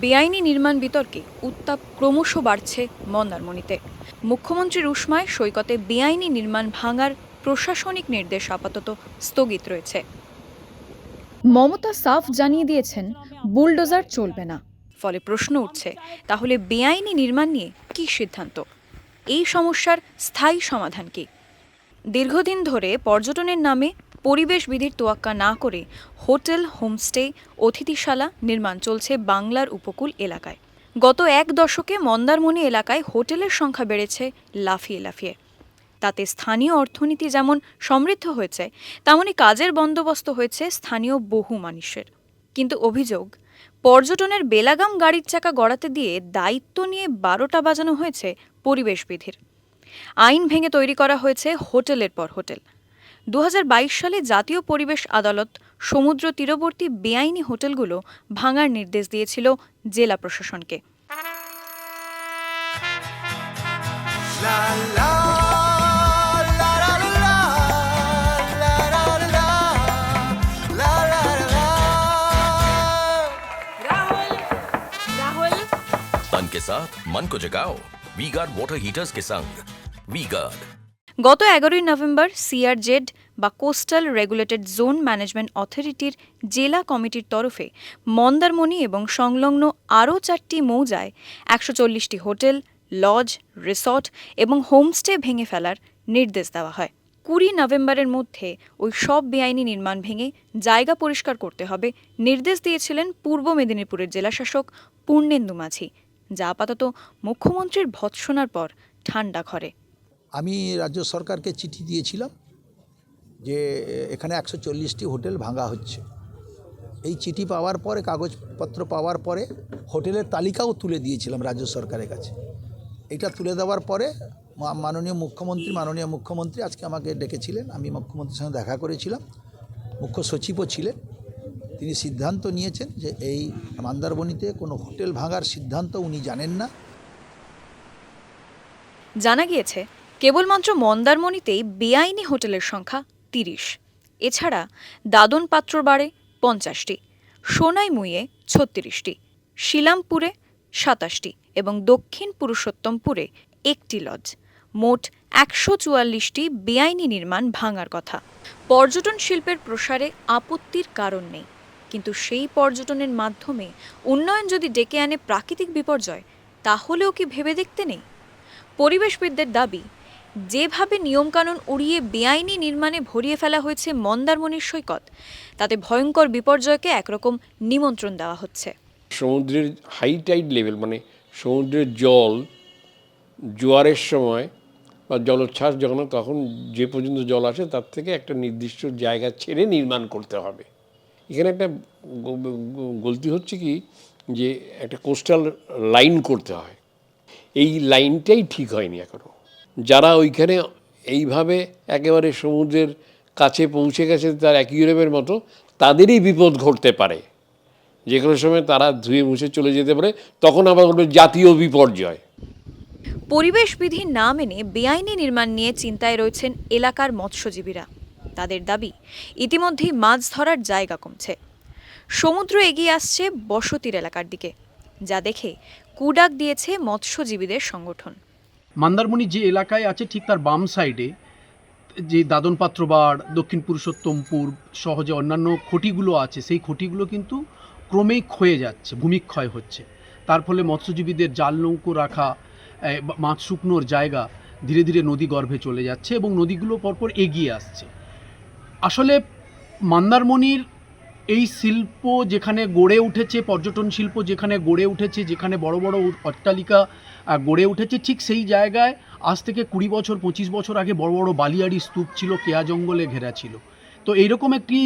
বেআইনি নির্মাণ বিতর্কে উত্তাপ ক্রমশ বাড়ছে মন্দারমণিতে। মুখ্যমন্ত্রীর উষ্মায় সৈকতে বেআইনি নির্মাণ ভাঙার প্রশাসনিক নির্দেশ আপাতত স্থগিত রয়েছে। মমতা সাফ জানিয়ে দিয়েছেন বুলডোজার চলবে না। ফলে প্রশ্ন উঠছে তাহলে বেআইনি নির্মাণ নিয়ে কী সিদ্ধান্ত? এই সমস্যার স্থায়ী সমাধান কি? দীর্ঘদিন ধরে পর্যটনের নামে পরিবেশ বিধির তোয়াক্কা না করে হোটেল, হোমস্টে, অতিথিশালা নির্মাণ চলছে বাংলার উপকূল এলাকায়। গত এক দশকে মন্দারমণি এলাকায় হোটেলের সংখ্যা বেড়েছে লাফিয়ে লাফিয়ে। তাতে স্থানীয় অর্থনীতি যেমন সমৃদ্ধ হয়েছে তেমনই কাজের বন্দোবস্ত হয়েছে স্থানীয় বহু মানুষের। কিন্তু অভিযোগ, পর্যটনের বেলাগাম গাড়ির চাকা গড়াতে দিয়ে দায়িত্ব নিয়ে বারোটা বাজানো হয়েছে পরিবেশ বিধির আইন ভেঙে তৈরি করা হয়েছে হোটেলের পর হোটেল। 2022 সালে জাতীয় পরিবেশ আদালত সমুদ্র তীরবর্তী বেআইনি হোটেলগুলো ভাঙার নির্দেশ দিয়েছিল জেলা প্রশাসনকে। के साथ मन को जगाओ वी गार्ड वाटर हीटर्स के संग वी गार्ड গত এগারোই নভেম্বর সিআরজেড বা কোস্টাল রেগুলেটেড জোন ম্যানেজমেন্ট অথরিটির জেলা কমিটির তরফে মন্দারমণি এবং সংলগ্ন আরও চারটি মৌজায় একশো চল্লিশটি হোটেল, লজ, রিসর্ট এবং হোমস্টে ভেঙে ফেলার নির্দেশ দেওয়া হয়। কুড়ি নভেম্বরের মধ্যে ওই সব বেআইনি নির্মাণ ভেঙে জায়গা পরিষ্কার করতে হবে নির্দেশ দিয়েছিলেন পূর্ব মেদিনীপুরের জেলাশাসক পূর্ণেন্দু মাঝি, যা আপাতত মুখ্যমন্ত্রীর ভৎসনার পর ঠান্ডা ঘরে। আমি রাজ্য সরকারকে চিঠি দিয়েছিলাম যে, এখানে একশো চল্লিশটি হোটেল ভাঙা হচ্ছে। এই চিঠি পাওয়ার পরে, কাগজপত্র পাওয়ার পরে, হোটেলের তালিকাও তুলে দিয়েছিলাম রাজ্য সরকারের কাছে। এটা তুলে দেওয়ার পরে মাননীয় মুখ্যমন্ত্রী মাননীয় মুখ্যমন্ত্রী আজকে আমাকে ডেকেছিলেন। আমি মুখ্যমন্ত্রীর সঙ্গে দেখা করেছিলাম। মুখ্য সচিবও ছিলেন। তিনি সিদ্ধান্ত নিয়েছেন যে, এই মন্দারমণিতে কোনো হোটেল ভাঙার সিদ্ধান্ত উনি জানেন না। জানা গিয়েছে কেবলমাত্র মন্দারমণিতেই বেআইনি হোটেলের সংখ্যা তিরিশ। এছাড়া দাদন পাত্রবাড়ে পঞ্চাশটি সোনাইমুইয়ে ছত্রিশটি, শিলামপুরে সাতাশটি এবং দক্ষিণ পুরুষোত্তমপুরে একটি লজ। মোট একশো চুয়াল্লিশটি বেআইনি নির্মাণ ভাঙার কথা। পর্যটন শিল্পের প্রসারে আপত্তির কারণ নেই। কিন্তু সেই পর্যটনের মাধ্যমে উন্নয়ন যদি ডেকে আনে প্রাকৃতিক বিপর্যয়, তাহলেও কি ভেবে দেখতে নেই? পরিবেশবিদদের দাবি যেভাবে নিয়মকানুন উড়িয়ে বেআইনি নির্মাণে ভরিয়ে ফেলা হয়েছে মন্দারমণির সৈকত, তাতে ভয়ঙ্কর বিপর্যয়কে একরকম নিমন্ত্রণ দেওয়া হচ্ছে। সমুদ্রের হাই টাইড লেভেল মানে সমুদ্রের জল জোয়ারের সময় বা জলোচ্ছ্বাস যখন তখন যে পর্যন্ত জল আসে তার থেকে একটা নির্দিষ্ট জায়গা ছেড়ে নির্মাণ করতে হবে। এখানে একটা গলতি হচ্ছে কি যে একটা কোস্টাল লাইন করতে হয়। এই লাইনটাই ঠিক হয়নি এখনও। যারা ওইখানে এইভাবে একেবারে সমুদ্রের কাছে পৌঁছে গেছে, তার অ্যাকিউরেমের মতো, তাদেরই বিপদ ঘটতে পারে। যে কোনো সময় তারা ধুয়ে মুছে চলে যেতে পারে, তখন আবার হলো জাতীয় বিপর্যয়। পরিবেশ বিধি না মেনে বেআইনি নির্মাণ নিয়ে চিন্তায় রয়েছেন এলাকার মৎস্যজীবীরা। তাদের দাবি, ইতিমধ্যেই মাছ ধরার জায়গা কমছে। সমুদ্র এগিয়ে আসছে বসতির এলাকার দিকে, যা দেখে কুডাক দিয়েছে মৎস্যজীবীদের সংগঠন। মন্দারমণি যে এলাকায় আছে, ঠিক তার বাম সাইডে, যে দাদন পাত্রবাড় দক্ষিণ পুরুষোত্তমপুর সহজে অন্যান্য খুঁটিগুলো আছে, সেই খুঁটিগুলো কিন্তু ক্রমেই ক্ষয়ে যাচ্ছে, ভূমিক্ষয় হচ্ছে। তার ফলে মৎস্যজীবীদের জাল নৌকো রাখা মাছ শুকনোর জায়গা ধীরে ধীরে নদী গর্ভে চলে যাচ্ছে এবং নদীগুলো পরপর এগিয়ে আসছে। আসলে মন্দারমণির এই শিল্প যেখানে গড়ে উঠেছে, পর্যটন শিল্প যেখানে গড়ে উঠেছে, যেখানে বড় বড় অট্টালিকা গড়ে উঠেছে, ঠিক সেই জায়গায় আজ থেকে কুড়ি বছর, পঁচিশ বছর আগে বড় বড় বালিয়াড়ি স্তূপ ছিল, কেয়া জঙ্গলে ঘেরা ছিল। তো এইরকম একটি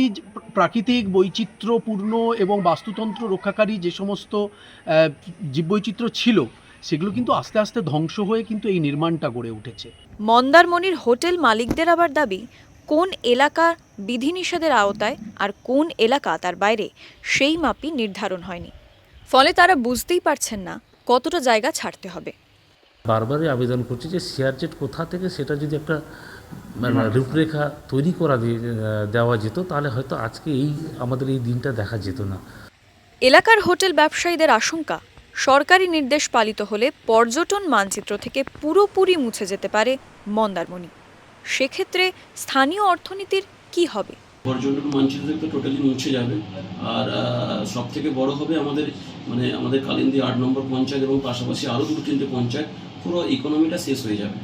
প্রাকৃতিক বৈচিত্র্যপূর্ণ এবং বাস্তুতন্ত্র রক্ষাকারী যে সমস্ত জীববৈচিত্র্য ছিল, সেগুলো কিন্তু আস্তে আস্তে ধ্বংস হয়ে কিন্তু এই নির্মাণটা গড়ে উঠেছে। মন্দারমণির হোটেল মালিকদের আবার দাবি কোন এলাকা বিধিনিষেধের আওতায় আর কোন এলাকা তার বাইরে সেই মাপই নির্ধারণ হয়নি। ফলে তারা বুঝতেই পারছেন না কতটা জায়গা ছাড়তে হবে। বারবারই আবেদন করছি যে শেয়ারজেট কোথা থেকে সেটা যদি একটা মানে রূপরেখা তৈরি করা দেওয়া যেত তাহলে হয়তো আজকে এই আমাদের এই দিনটা দেখা যেত না। এলাকার হোটেল ব্যবসায়ীদের আশঙ্কা সরকারি নির্দেশ পালিত হলে পর্যটন মানচিত্র থেকে পুরোপুরি মুছে যেতে পারে মন্দারমণি। সেক্ষেত্রে স্থানীয় অর্থনীতির কি হবে? পর্যটন মানচিত্র থেকে টোটালি মুছে যাবে। আর সব থেকে বড় হবে আমাদের মানে আমাদের কালিন্দী আট নম্বর পঞ্চায়েত এবং পাশাপাশি আরও দুটো তিনটে পঞ্চায়েত পুরো ইকোনমিটা শেষ হয়ে যাবে।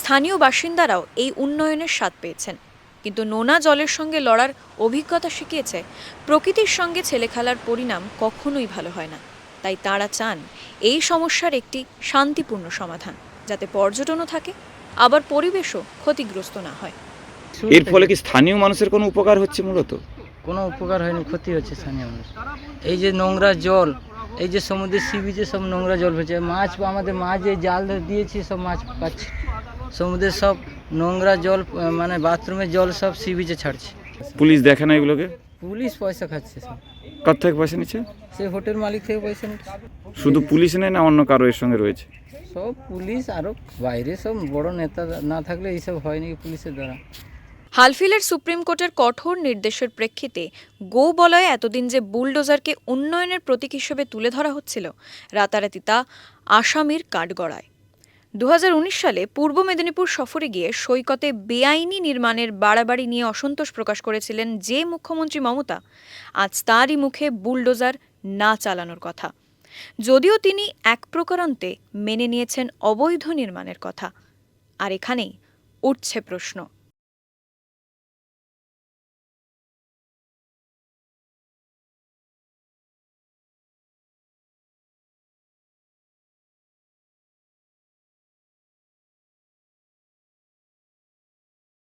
স্থানীয় বাসিন্দারাও এই উন্নয়নের স্বাদ পেয়েছেন। কিন্তু নোনা জলের সঙ্গে লড়ার অভিজ্ঞতা শিখিয়েছে প্রকৃতির সঙ্গে ছেলে খেলার পরিণাম কখনোই ভালো হয় না। তাই তাঁরা চান এই সমস্যার একটি শান্তিপূর্ণ সমাধান যাতে পর্যটনও থাকে আবার পরিবেশও ক্ষতিগ্রস্ত না হয়। এর ফলে কি স্থানীয় মানুষের কোনো উপকার হচ্ছে মূলত? কোনো উপকার হয়নি ক্ষতি হচ্ছে স্থানীয় মানুষ এই যে নোংরা জল এই যে সমুদ্রের সি বিচে সব নোংরা জল হচ্ছে মাছ আমাদের মাছ যে জাল দিয়েছি সব মাছ পাচ্ছে। সমুদ্রের সব নোংরা জল মানে বাথরুমের জল সব সি বিচে ছাড়ছে। পুলিশ দেখে না এগুলোকে? পুলিশ পয়সা খাচ্ছে সব কার থেকে পয়সা নিচ্ছে? সেই হোটেল মালিক থেকে পয়সা নিচ্ছে। শুধু পুলিশ নেয় না অন্য কারও এর সঙ্গে রয়েছে? সব পুলিশ আরও বাইরে সব বড় নেতা না থাকলে এইসব হয় নাকি পুলিশের দ্বারা? হালফিলের সুপ্রিম কোর্টের কঠোর নির্দেশের প্রেক্ষিতে গো বলয়ে এতদিন যে বুলডোজারকে উন্নয়নের প্রতীক হিসেবে তুলে ধরা হচ্ছিল, রাতারাতি তা আসামির কাঠগড়ায়। দু হাজার উনিশ সালে পূর্ব মেদিনীপুর সফরে গিয়ে সৈকতে বেআইনি নির্মাণের বাড়াবাড়ি নিয়ে অসন্তোষ প্রকাশ করেছিলেন যে মুখ্যমন্ত্রী মমতা। আজ তারই মুখে বুলডোজার না চালানোর কথা। যদিও তিনি এক প্রকারান্তে মেনে নিয়েছেন অবৈধ নির্মাণের কথা। আর এখানেই উঠছে প্রশ্ন।